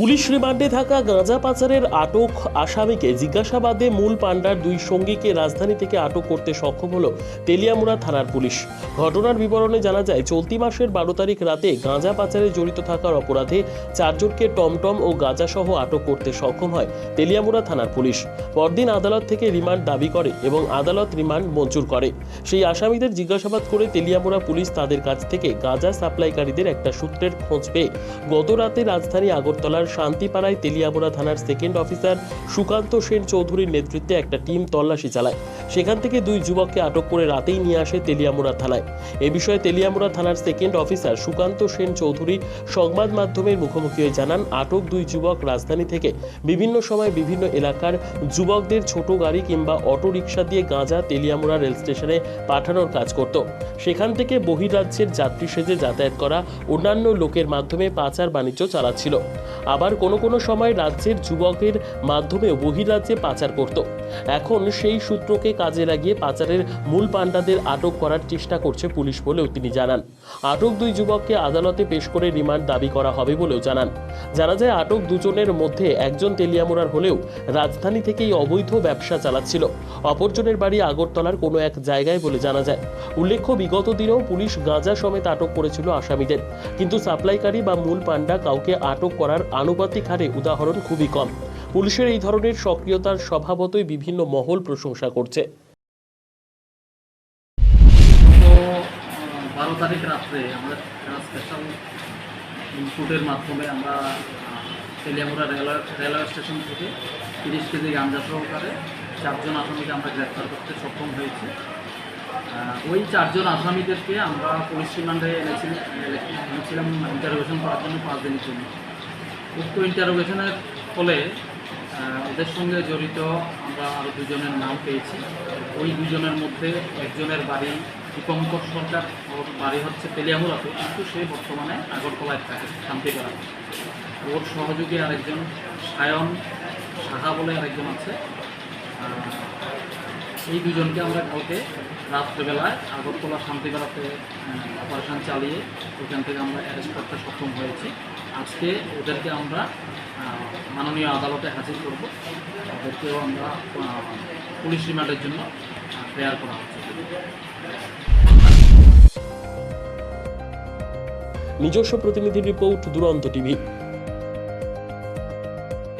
Police রিমান্ডে থাকা গাঁজা পাচারের আটক আসামিকে জিজ্ঞাসাবাদে মূল পাণ্ডার দুই সঙ্গীকে রাজধানী থেকে আটক করতে সক্ষম হল তেলিয়ামুড়া থানার পুলিশ। ঘটনার বিবরণে জানা যায়, চলতি মাসের বারো তারিখ রাতে গাঁজা পাচারে জড়িত থাকার অপরাধে চারজনকে টমটম ও গাঁজাসহ আটক করতে সক্ষম হয় তেলিয়ামুড়া থানার পুলিশ। পরদিন আদালত থেকে রিমান্ড দাবি করে এবং আদালত রিমান্ড মঞ্জুর করে। সেই আসামিদের জিজ্ঞাসাবাদ করে তেলিয়ামুড়া পুলিশ তাদের কাছ থেকে গাঁজা সাপ্লাইকারীদের একটা সূত্রের খোঁজ পেয়ে গত রাতে রাজধানী আগরতলার শান্তিপাড়ায় তেলিয়ামুড়া থানার সেকেন্ড অফিসার সুকান্ত সেন চৌধুরীর নেতৃত্বে একটা টিম তল্লাশি চালায়। সেখান থেকে দুই যুবককে আটক করে রাতেই নিয়ে আসে তেলিয়ামুড়া থানায়। এ বিষয়ে তেলিয়ামুড়া থানার সেকেন্ড অফিসার সুকান্ত সেন চৌধুরী সংবাদ মাধ্যমের মুখোমুখি হয়ে জানান, আটক দুই যুবক রাজধানী থেকে বিভিন্ন সময় বিভিন্ন এলাকার যুবকদের ছোট গাড়ি কিংবা অটো রিক্সা দিয়ে গাঁজা তেলিয়ামুড়া রেল স্টেশনে পাঠানোর কাজ করত। সেখান থেকে বহিরাজ্যের যাত্রী সেজে যাতায়াত করা অন্যান্য লোকের মাধ্যমে পাচার বাণিজ্য চালাচ্ছিল। আবার কোনো কোনো সময় রাজ্যের যুবকের মাধ্যমেও বহিরাজ্যে পাচার করত। এখন সেই সূত্রকে কাজে লাগিয়ে পাচারের মূল পাণ্ডাদের আটক করার চেষ্টা করছে পুলিশ বলেও তিনি জানান। আটক দুই যুবককে আদালতে পেশ করে রিমান্ড দাবি করা হবে বলেও জানান। জানা যায়, আটক দুজনের মধ্যে একজন তেলিয়ামুড়ার হলেও রাজধানী থেকেই অবৈধ ব্যবসা চালাচ্ছিল। অপরজনের বাড়ি আগরতলার কোনো এক জায়গায় বলে জানা যায়। উল্লেখ্য, বিগত দিনেও পুলিশ গাঁজা সমেত আটক করেছিল আসামিদের। কিন্তু সাপ্লাইকারী বা মূল পাণ্ডা কাউকে আটক করার আনুপাতিক হারে উদাহরণ খুবই কম। পুলিশের এই ধরনের সক্রিয়তার স্বভাবতই বিভিন্ন মহল প্রশংসা করছে। বারো তারিখ রাত্রে আমরা স্পেশাল ইনপুটের মাধ্যমে আমরা তেলিয়ামুড়া রেলওয়ে রেলওয়ে স্টেশন থেকে তিরিশ কেজি গাঞ্জা সহকারে চারজন আসামিকে আমরা গ্রেফতার করতে সক্ষম হয়েছি। ওই চারজন আসামিদেরকে আমরা পুলিশ রিমান্ডে এনেছিলাম এনেছিলাম, ইন্টারোগেশন করার জন্য পাঁচ দিনের জন্য। উক্ত ইন্টারোগেশনের ফলে ওদের সঙ্গে জড়িত আমরা আরও দুজনের নাম পেয়েছি। ওই দুজনের মধ্যে একজনের বাড়ি দীপঙ্কর সরকার, ওর বাড়ি হচ্ছে তেলিয়ামুড়াতে, কিন্তু সে বর্তমানে আগরতলায় থাকে শান্তিপাড়া ওর সহযোগী আরেকজন, সায়ন সাহা বলে আরেকজন আছে। এই দুজনকে আমরা কালকে রাত্রেবেলায় আগরতলা শান্তিপাড়াতে অপারেশন চালিয়ে ওইখান থেকে আমরা অ্যারেস্ট করতে সক্ষম হয়েছি। আজকে ওদেরকে আমরা মাননীয় আদালতে হাজির করব। ওদেরকেও আমরা পুলিশ রিমান্ডের জন্য প্রেয়ার করা নিজস্ব প্রতিনিধি রিপোর্ট, দুরন্ত টিভি।